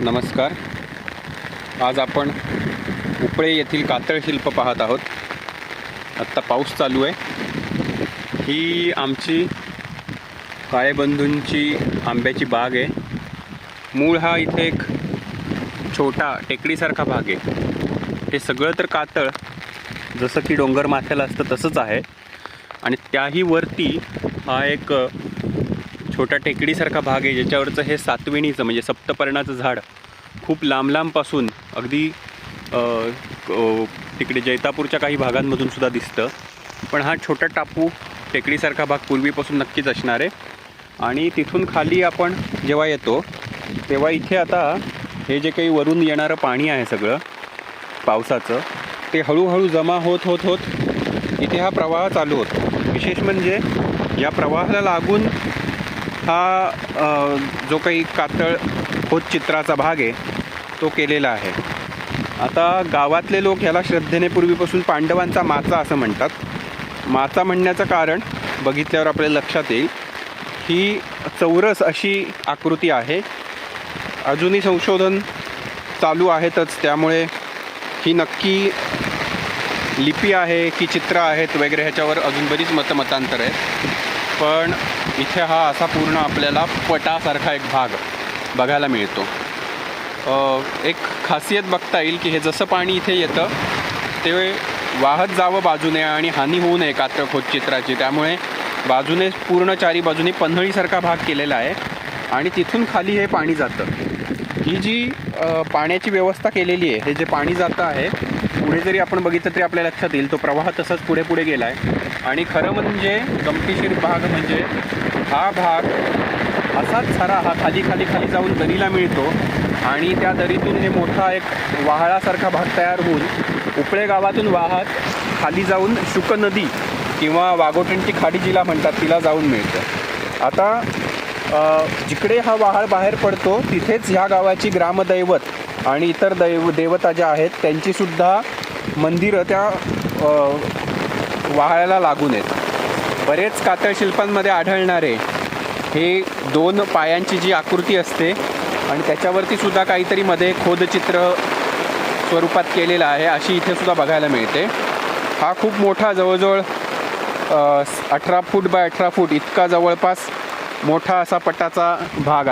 नमस्कार. आज आपण उपळे येथील कातळ शिल्प पाहत आहोत. आत्ता पाऊस चालू आहे. ही आमची काळेबंधूंची आंब्याची बाग आहे. मूळ हा इथे एक छोटा टेकडीसारखा भाग आहे. हे सगळं तर कातळ जसं की डोंगर माथ्याला असतं तसंच आहे. आणि त्याही वरती हा एक छोटा टेकडीसारखा भाग आहे ज्याच्यावरचं हे सातविणीचं म्हणजे सप्तपर्णाचं झाड खूप लांब लांबपासून अगदी तिकडे जैतापूरच्या काही भागांमधून सुद्धा दिसतं. पण हा छोटा टापू टेकडीसारखा भाग पूर्वीपासून नक्कीच असणार आहे. आणि तिथून खाली आपण जेव्हा येतो तेव्हा इथे आता हे जे काही वरून येणारं पाणी आहे सगळं पावसाचं ते हळूहळू जमा होत होत होत इथे हा प्रवाह चालू होतो. विशेष म्हणजे या प्रवाहाला लागून हा जो काही कातळ खोत चित्राचा भाग आहे तो केलेला आहे. आता गावातले लोक ह्याला श्रद्धेने पूर्वीपासून पांडवांचा माचा असं म्हणतात. माचा म्हणण्याचं कारण बघितल्यावर आपल्याला लक्षात येईल ही चौरस अशी आकृती आहे. अजूनही संशोधन चालू आहेतच त्यामुळे ही नक्की लिपी आहे की चित्र आहेत वगैरे ह्याच्यावर अजून बरीच मतमतांतर आहे पण इथे हा असा पूर्ण आपल्याला पटासारखा एक भाग बघायला मिळतो. एक खासियत बघता येईल की हे जसं पाणी इथे येतं ते वाहत जावं बाजूने आणि हानी होऊ नये कात्र खोदचित्राची त्यामुळे बाजूने पूर्ण चारी बाजूने पन्हळीसारखा भाग केलेला आहे आणि तिथून खाली हे पाणी जातं. ही जी पाण्याची व्यवस्था केलेली आहे हे जे पाणी जातं आहे पुढे जरी आपण बघितलं तरी आपल्या लक्षात येईल तो प्रवाह तसाच पुढे पुढे गेला आहे आणि खरं म्हणजे गमतीशीर भाग म्हणजे हा भाग असाच सारा हा खाली खाली खाली जाऊन दरीला मिळतो आणि त्या दरीतून हे मोठा एक वाहळासारखा भाग तयार होऊन उपळे गावातून वाहत खाली जाऊन शुक नदी किंवा वाघोटणची खाडी जिला म्हणतात तिला जाऊन मिळतं. आता जिकडे हा वाहाळ बाहेर पडतो तिथेच ह्या गावाची ग्रामदैवत आणि इतर दैव देवता ज्या आहेत त्यांची सुद्धा मंदिरं त्या अ, वाहाळ्याला लागून आहेत. बरेच कातळ शिल्पांमध्ये आढळणारे हे दोन पायांची जी आकृती असते आणि त्याच्यावरती सुद्धा काहीतरी मध्ये खोदचित्र स्वरूपात केलेलं आहे अशी इथे सुद्धा बघायला मिळते. हा खूप मोठा जवळजवळ अठरा फूट बाय अठरा फूट इतका जवळपास मोठा असा पटाचा भाग आहे.